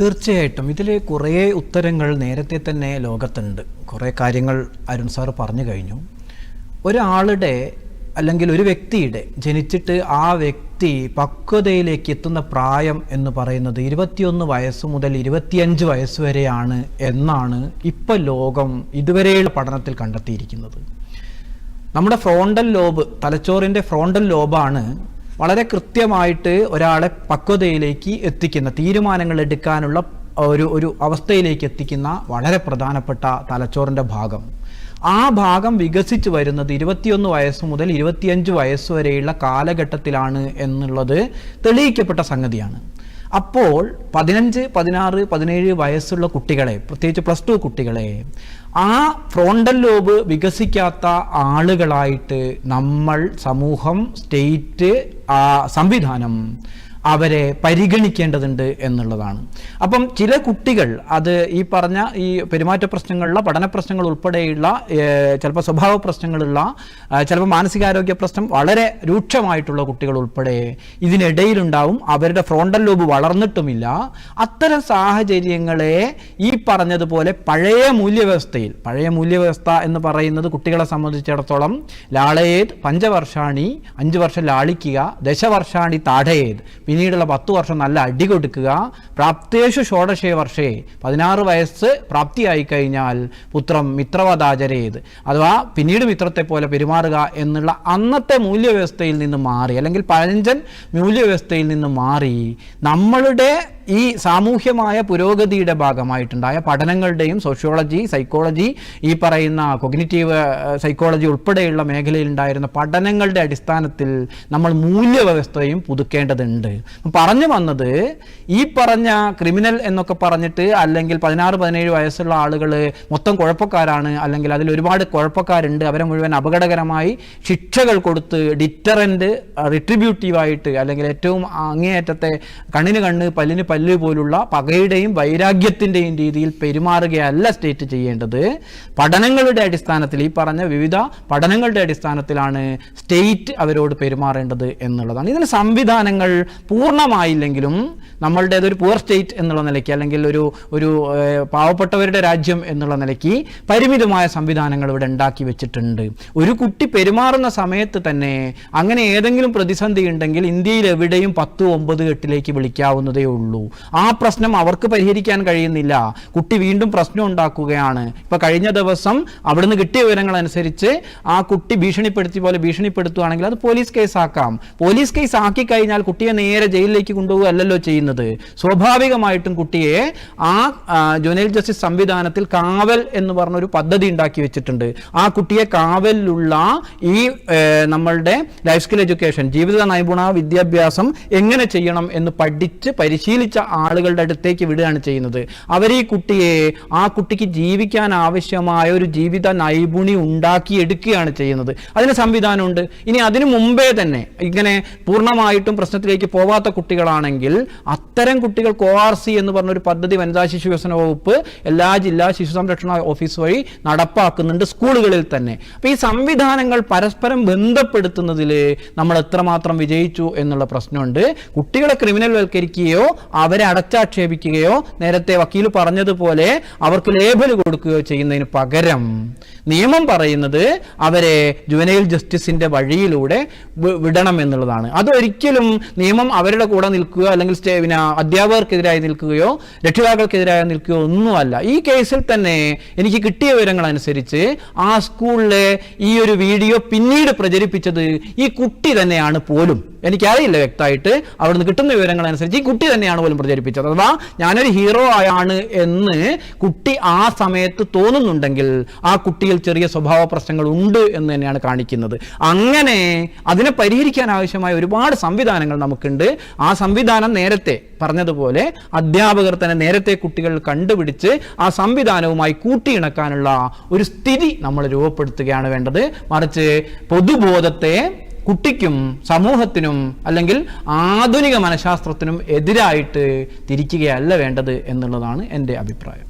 തീർച്ചയായിട്ടും. ഇതിൽ കുറേ ഉത്തരങ്ങൾ നേരത്തെ തന്നെ ലോകത്തുണ്ട്. കുറേ കാര്യങ്ങൾ അരുൺ സാർ പറഞ്ഞു കഴിഞ്ഞു. ഒരാളുടെ അല്ലെങ്കിൽ ഒരു വ്യക്തിയുടെ ജനിച്ചിട്ട് ആ വ്യക്തി പക്വതയിലേക്ക് എത്തുന്ന പ്രായം എന്ന് പറയുന്നത് ഇരുപത്തിയൊന്ന് വയസ്സ് മുതൽ ഇരുപത്തിയഞ്ച് വയസ്സ് വരെയാണ് എന്നാണ് ഇപ്പോൾ ലോകം ഇതുവരെയുള്ള പഠനത്തിൽ കണ്ടെത്തിയിരിക്കുന്നത്. നമ്മുടെ ഫ്രോണ്ടൽ ലോബ് തലച്ചോറിന്റെ ഫ്രോണ്ടൽ ലോബാണ് വളരെ കൃത്യമായിട്ട് ഒരാളെ പക്വതയിലേക്ക് എത്തിക്കുന്ന തീരുമാനങ്ങൾ എടുക്കാനുള്ള ഒരു ഒരു അവസ്ഥയിലേക്ക് എത്തിക്കുന്ന വളരെ പ്രധാനപ്പെട്ട തലച്ചോറിന്റെ ഭാഗം. ആ ഭാഗം വികസിച്ച് വരുന്നത് ഇരുപത്തിയൊന്ന് വയസ്സ് മുതൽ ഇരുപത്തിയഞ്ച് വയസ്സ് വരെയുള്ള കാലഘട്ടത്തിലാണ് എന്നുള്ളത് തെളിയിക്കപ്പെട്ട സംഗതിയാണ്. അപ്പോൾ പതിനഞ്ച് പതിനാറ് പതിനേഴ് വയസ്സുള്ള കുട്ടികളെ പ്രത്യേകിച്ച് പ്ലസ് ടു കുട്ടികളെ ആ ഫ്രോണ്ടൽ ലോബ് വികസിക്കാത്ത ആളുകളായിട്ട് നമ്മൾ സമൂഹം സ്റ്റേറ്റ് സംവിധാനം അവരെ പരിഗണിക്കേണ്ടതുണ്ട് എന്നുള്ളതാണ്. അപ്പം ചില കുട്ടികൾ അത് ഈ പറഞ്ഞ ഈ പെരുമാറ്റ പ്രശ്നങ്ങളുള്ള പഠന പ്രശ്നങ്ങൾ ഉൾപ്പെടെയുള്ള ചിലപ്പോൾ സ്വഭാവ പ്രശ്നങ്ങളുള്ള ചിലപ്പോൾ മാനസികാരോഗ്യ പ്രശ്നം വളരെ രൂക്ഷമായിട്ടുള്ള കുട്ടികൾ ഉൾപ്പെടെ ഇതിനിടയിലുണ്ടാവും. അവരുടെ ഫ്രോണ്ടൽ ലോബ് വളർന്നിട്ടുമില്ല. അത്തരം സാഹചര്യങ്ങളെ ഈ പറഞ്ഞതുപോലെ പഴയ മൂല്യവ്യവസ്ഥയിൽ പഴയ മൂല്യവ്യവസ്ഥ എന്ന് പറയുന്നത് കുട്ടികളെ സംബന്ധിച്ചിടത്തോളം ലാളയേത് പഞ്ചവർഷാണി അഞ്ച് വർഷം ലാളിക്കുക ദശവർഷാണി താടയേത് പിന്നീടുള്ള പത്ത് വർഷം നല്ല അടി കൊടുക്കുക പ്രാപ്തേഷു ഷോഡശേ വർഷേ. പതിനാറ് വയസ്സ് പ്രാപ്തിയായി കഴിഞ്ഞാൽ പുത്രം മിത്രവതാചരേത് അഥവാ പിന്നീട് മിത്രത്തെ പോലെ പെരുമാറുക എന്നുള്ള അന്നത്തെ മൂല്യവ്യവസ്ഥയിൽ നിന്ന് മാറി അല്ലെങ്കിൽ പഴഞ്ചൻ മൂല്യവ്യവസ്ഥയിൽ നിന്ന് മാറി നമ്മളുടെ ഈ സാമൂഹ്യമായ പുരോഗതിയുടെ ഭാഗമായിട്ടുണ്ടായ പഠനങ്ങളുടെയും സോഷ്യോളജി സൈക്കോളജി ഈ പറയുന്ന കൊഗ്നിറ്റീവ് സൈക്കോളജി ഉൾപ്പെടെയുള്ള മേഖലയിലുണ്ടായിരുന്ന പഠനങ്ങളുടെ അടിസ്ഥാനത്തിൽ നമ്മൾ മൂല്യവ്യവസ്ഥയും പുതുക്കേണ്ടതുണ്ട്. പറഞ്ഞു വന്നത് ഈ പറഞ്ഞ ക്രിമിനൽ എന്നൊക്കെ പറഞ്ഞിട്ട് അല്ലെങ്കിൽ പതിനാറ് പതിനേഴ് വയസ്സുള്ള ആളുകൾ മൊത്തം കുഴപ്പക്കാരാണ് അല്ലെങ്കിൽ അതിൽ ഒരുപാട് കുഴപ്പക്കാരുണ്ട്. അവരെ മുഴുവൻ അപകടകരമായി ശിക്ഷകൾ കൊടുത്ത് ഡിറ്ററന്റ് റിട്രിബ്യൂട്ടീവായിട്ട് അല്ലെങ്കിൽ ഏറ്റവും അങ്ങേയറ്റത്തെ കണ്ണിന് കണ്ണ് പല്ലിന് പല്ല് പോലുള്ള പകയുടെയും വൈരാഗ്യത്തിന്റെയും രീതിയിൽ പെരുമാറുകയല്ല സ്റ്റേറ്റ് ചെയ്യേണ്ടത്. പഠനങ്ങളുടെ അടിസ്ഥാനത്തിൽ ഈ പറഞ്ഞ വിവിധ പഠനങ്ങളുടെ അടിസ്ഥാനത്തിലാണ് സ്റ്റേറ്റ് അവരോട് പെരുമാറേണ്ടത് എന്നുള്ളതാണ്. ഇതിന് സംവിധാനങ്ങൾ പൂർണമായില്ലെങ്കിലും നമ്മളുടേത് ഒരു പുവർ സ്റ്റേറ്റ് എന്നുള്ള നിലയ്ക്ക് അല്ലെങ്കിൽ ഒരു ഒരു പാവപ്പെട്ടവരുടെ രാജ്യം എന്നുള്ള നിലയ്ക്ക് പരിമിതമായ സംവിധാനങ്ങൾ ഇവിടെ ഉണ്ടാക്കി വെച്ചിട്ടുണ്ട്. ഒരു കുട്ടി പെരുമാറുന്ന സമയത്ത് തന്നെ അങ്ങനെ ഏതെങ്കിലും പ്രതിസന്ധി ഉണ്ടെങ്കിൽ ഇന്ത്യയിൽ എവിടെയും പത്ത് ഒമ്പത് എട്ടിലേക്ക് വിളിക്കാവുന്നതേ ഉള്ളൂ. ആ പ്രശ്നം അവർക്ക് പരിഹരിക്കാൻ കഴിയുന്നില്ല. കുട്ടി വീണ്ടും പ്രശ്നം ഉണ്ടാക്കുകയാണ്. ഇപ്പൊ കഴിഞ്ഞ ദിവസം അവിടുന്ന് കിട്ടിയ വിവരങ്ങൾ അനുസരിച്ച് ആ കുട്ടി ഭീഷണിപ്പെടുത്തി പോലെ ഭീഷണിപ്പെടുത്തുകയാണെങ്കിൽ അത് പോലീസ് കേസ് ആക്കാം പോലീസ് കേസ് ആക്കി കഴിഞ്ഞാൽ കുട്ടിയെ നേരെ ജയിലിലേക്ക് കൊണ്ടുപോകുകയല്ലോ ചെയ്യുന്നത്. സ്വാഭാവികമായിട്ടും കുട്ടിയെ ആ ജുനൽ ജസ്റ്റിസ് സംവിധാനത്തിൽ കാവൽ എന്ന് പറഞ്ഞൊരു പദ്ധതി ഉണ്ടാക്കി വെച്ചിട്ടുണ്ട്. ആ കുട്ടിയെ കാവലിലുള്ള ഈ നമ്മളുടെ ലൈഫ് സ്കിൽ എഡ്യൂക്കേഷൻ ജീവിത നൈപുണ വിദ്യാഭ്യാസം എങ്ങനെ ചെയ്യണം എന്ന് പഠിച്ച് പരിശീലിച്ച ആളുകളുടെ അടുത്തേക്ക് വിടുകയാണ് ചെയ്യുന്നത്. അവർ ഈ കുട്ടിയെ ആ കുട്ടിക്ക് ജീവിക്കാൻ ആവശ്യമായ ഒരു ജീവിത നൈപുണി ഉണ്ടാക്കിയെടുക്കുകയാണ് ചെയ്യുന്നത്. അതിന് സംവിധാനമുണ്ട്. ഇനി അതിനു മുമ്പേ തന്നെ ഇങ്ങനെ പൂർണമായിട്ടും പ്രശ്നത്തിലേക്ക് പോവാത്ത കുട്ടികളാണെങ്കിൽ അത്തരം കുട്ടികൾ ഒ സി എന്ന് പറഞ്ഞൊരു പദ്ധതി വനിതാ ശിശു വികസന വകുപ്പ് എല്ലാ ജില്ലാ ശിശു സംരക്ഷണ ഓഫീസ് വഴി നടപ്പാക്കുന്നുണ്ട് സ്കൂളുകളിൽ തന്നെ. അപ്പോൾ ഈ സംവിധാനങ്ങൾ പരസ്പരം ബന്ധപ്പെടുത്തുന്നതിൽ നമ്മൾ എത്രമാത്രം വിജയിച്ചു എന്നുള്ള പ്രശ്നമുണ്ട്. കുട്ടികളെ ക്രിമിനൽ വൽക്കരിക്കുകയോ അവരെ അടച്ചാക്ഷേപിക്കുകയോ നേരത്തെ വക്കീൽ പറഞ്ഞതുപോലെ അവർക്ക് ലേബൽ കൊടുക്കുകയോ ചെയ്യുന്നതിന് പകരം നിയമം പറയുന്നത് അവരെ ജുവനൈൽ ജസ്റ്റിസിന്റെ വഴിയിലൂടെ വിടണം എന്നുള്ളതാണ്. അതൊരിക്കലും നിയമം അവരുടെ കൂടെ നിൽക്കുകയോ അല്ലെങ്കിൽ പിന്നെ അധ്യാപകർക്കെതിരായി നിൽക്കുകയോ രക്ഷിതാക്കൾക്കെതിരായി നിൽക്കുകയോ ഒന്നുമല്ല. ഈ കേസിൽ തന്നെ എനിക്ക് കിട്ടിയ വിവരങ്ങൾ അനുസരിച്ച് ആ സ്കൂളിലെ ഈ ഒരു വീഡിയോ പിന്നീട് പ്രചരിപ്പിച്ചത് ഈ കുട്ടി തന്നെയാണ് പോലും. എനിക്കറിയില്ല വ്യക്തമായിട്ട് അവിടുന്ന് കിട്ടുന്ന വിവരങ്ങൾ അനുസരിച്ച് ഈ കുട്ടി തന്നെയാണ് പോലും പ്രചരിപ്പിച്ചത്. അഥവാ ഞാനൊരു ഹീറോ ആയാണ് എന്ന് കുട്ടി ആ സമയത്ത് തോന്നുന്നുണ്ടെങ്കിൽ ആ കുട്ടിയിൽ ചെറിയ സ്വഭാവ പ്രശ്നങ്ങൾ ഉണ്ട് എന്ന് തന്നെയാണ് കാണിക്കുന്നത്. അങ്ങനെ അതിനെ പരിഹരിക്കാൻ ആവശ്യമായ ഒരുപാട് സംവിധാനങ്ങൾ നമുക്കുണ്ട്. ആ സംവിധാനം നേരത്തെ പറഞ്ഞതുപോലെ അധ്യാപകർ തന്നെ നേരത്തെ കുട്ടികൾ കണ്ടുപിടിച്ച് ആ സംവിധാനവുമായി കൂട്ടിയിണക്കാനുള്ള ഒരു സ്ഥിതി നമ്മൾ രൂപപ്പെടുത്തുകയാണ് വേണ്ടത്. മറിച്ച് പൊതുബോധത്തെ കുട്ടിക്കും സമൂഹത്തിനും അല്ലെങ്കിൽ ആധുനിക മനഃശാസ്ത്രത്തിനും എതിരായിട്ട് തിരിക്കുകയല്ല വേണ്ടത് എന്നുള്ളതാണ് എന്റെ അഭിപ്രായം.